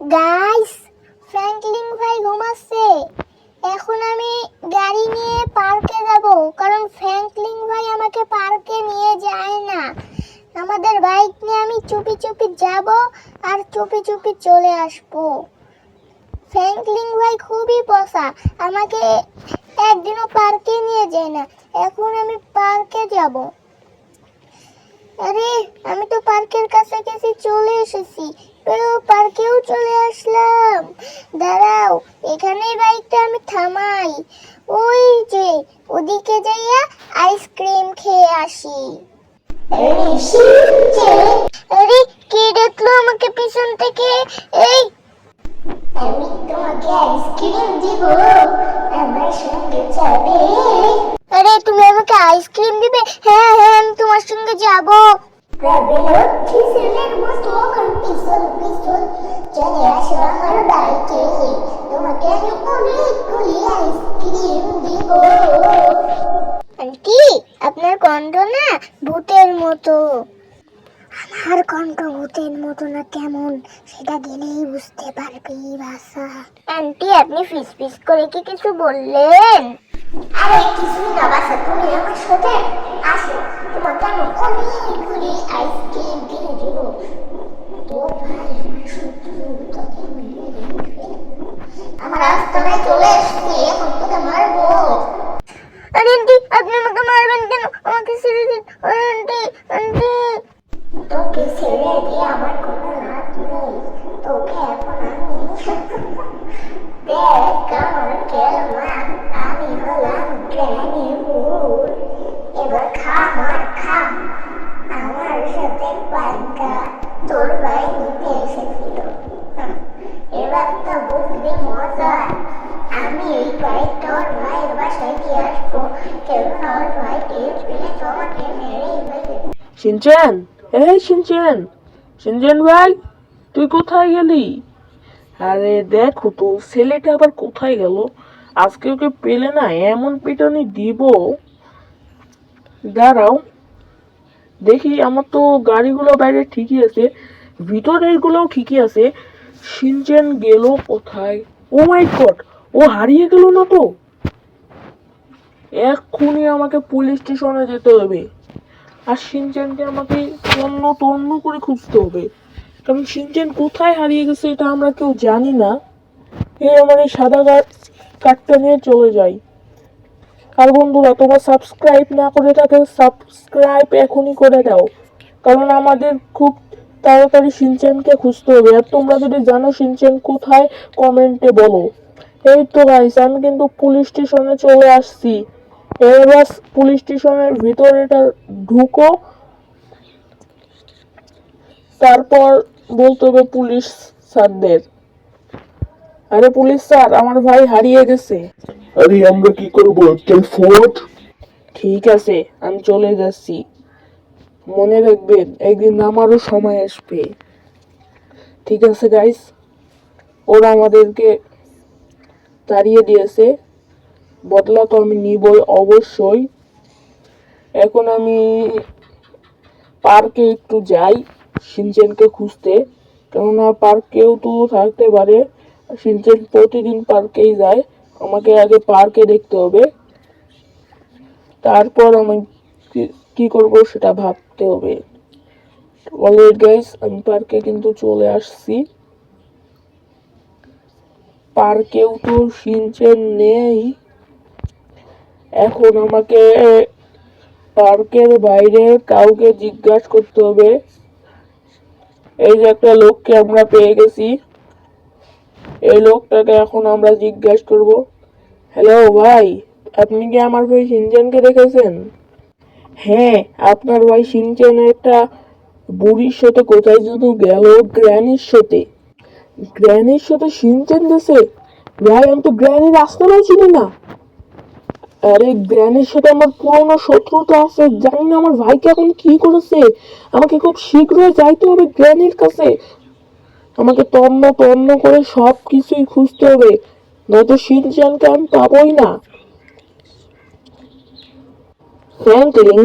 Guys Franklin ভাই ঘুমাচ্ছে। এখন আমি গাড়ি নিয়ে পার্কে যাব, কারণ ফ্র্যাঙ্কলিন ভাই আমাকে পার্কে নিয়ে যায় না। আমাদের বাইক নিয়ে আমি চুপি চুপি যাব আর চুপি চুপি চলে আসব। ফ্র্যাঙ্কলিন ভাই খুবই পসা আমাকে একদিনও পার্কে নিয়ে যায় না। এখন আমি পার্কে যাব। আরে, আমি তো পার্কের কাছে কাছাকাছি চলে এসেছি। পার্কেও চলে আসলাম। দাঁড়াও, এখানেই বাইকটা আমি থামাই। ওই যে, ওদিকে যাইয়া আইসক্রিম খেয়ে আসি। আরে, কে দেখল আমাকে পিছন থেকে? এই! আমি তোমাকে আইসক্রিম দিব। আমার সঙ্গে যাবে। আরে, তুমি আমাকে আইসক্রিম দিবে? হ্যাঁ হ্যাঁ আমি তোমার সঙ্গে যাব। পিছন আন্টি আপনার কণ্ঠ না ভূতের মতো। আমার কণ্ঠ ভূতের মতো না কেমন, সেটা গেলেই বুঝতে পারবি ভাষা আন্টি, আপনি ফিস ফিস করে কি কিছু বললেন? আরে, কিছু না বাসা তুমি আমার সাথে আসো। তোমাকে আমি অনেকগুলি আইসক্রিম কিনে দেব। তোর ভাই, আমার শত্রু আন্টি আপনি আমাকে মারবেন কেন আমাকে ছেড়ে দিন আন্টি আন্টি তোকে ছেড়ে দিয়ে আমার সিনচেন এই সিনচেন সিনচেন ভাই, তুই কোথায় গেলি? আরে দেখো তো ছেলেটা আবার কোথায় গেল? আজকে ওকে পেলে না এমন পিটানি দিব। দাঁড়াও। দেখি, আমার তো গাড়িগুলো বাইরে ঠিকই আছে। ভিতরের গুলোও ঠিকই আছে। সিনচেন গেল কোথায়? ও মাই গড, ও হারিয়ে গেল না তো? এক্ষুনি আমাকে পুলিশ স্টেশনে যেতে হবে। আর সিনচেনকে আমাকে তন্ন তন্ন করে খুঁজতে হবে। কারণ সিনচেন কোথায় হারিয়ে গেছে এটা আমরা কেউ জানি না। এ আমার এই সাদা কাঠটা নিয়ে চলে যাই আর বন্ধুরা, তোমরা সাবস্ক্রাইব না করে থাকে সাবস্ক্রাইব এখনই করে দাও। কারণ আমাদের খুব তাড়াতাড়ি সিনচেনকে খুঁজতে হবে। আর তোমরা যদি জানো সিনচেন কোথায় কমেন্টে বলো। এই তো গাইস আমি কিন্তু পুলিশ স্টেশনে চলে আসছি। এবার পুলিশ স্টেশনের ভিতরেটা ঢুকো। তারপর বলতে হবে পুলিশ স্যারদের। আরে পুলিশ স্যার আমার ভাই হারিয়ে গেছে। আরে আমরা কি করব? চল ফোর্ট। ঠিক আছে আমি চলে যাচ্ছি। মনে রাখবেন একদিন আমারও সময় আসবে। ঠিক আছে গাইস ওরা আমাদেরকে তাড়িয়ে দিয়েছে। বদলা তো আমি নিবই অবশ্যই। এখন আমি পার্কে একটু যাই সিনচেনকে খুঁজতে। কেননা পার্কেও তো থাকতে পারে। সিনচেন প্রতিদিন পার্কেই যায়। আমাকে আগে পার্কে দেখতে হবে। তারপর আমি কি- করব সেটা ভাবতে হবে। অলরেড গাইস আমি পার্কে কিন্তু চলে আসছি। পার্কেও তো সিনচেন নেই। এখন আমাকে পার্কের বাইরে কাউকে জিজ্ঞাসা করতে হবে। এই যে একটা লোককে আমরা পেয়ে গেছি। এই লোকটাকে এখন আমরা জিজ্ঞাসা করব। হ্যালো ভাই, আপনি কি আমার ভাই সিনচেনকে দেখেছেন? হ্যাঁ আপনার ভাই সিনচেন একটা বুড়ির সাথে কোথায় যেন গেল, গ্র্যানির সাথে। গ্র্যানির সাথে সিনচেন গেছে? ভাই, আমি তো গ্র্যানির রাস্তাটাও চিনি না। আরে গ্র্যানির সাথে আমার পুরোনো শত্রুতা আছে, জানি না আমার ভাইকে এখন কি করেছে। আমাকে খুব শীঘ্রই যাইতে হবে গ্র্যানির কাছে। আমাকে তন্ন তন্ন করে সব কিছুই খুঁজতে হবে, নয়তো সিনচানকে আমি না। ফ্র্যাঙ্কলিন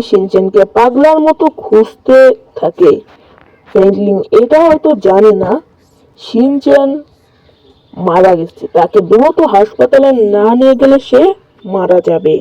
পাগলার মতো খুঁজতে থাকে। ফ্র্যাঙ্কলিন এটা হয়তো জানে না সিনচেন মারা গেছে। তাকে দ্রুত হাসপাতালে না নিয়ে গেলে সে মারা যাবে।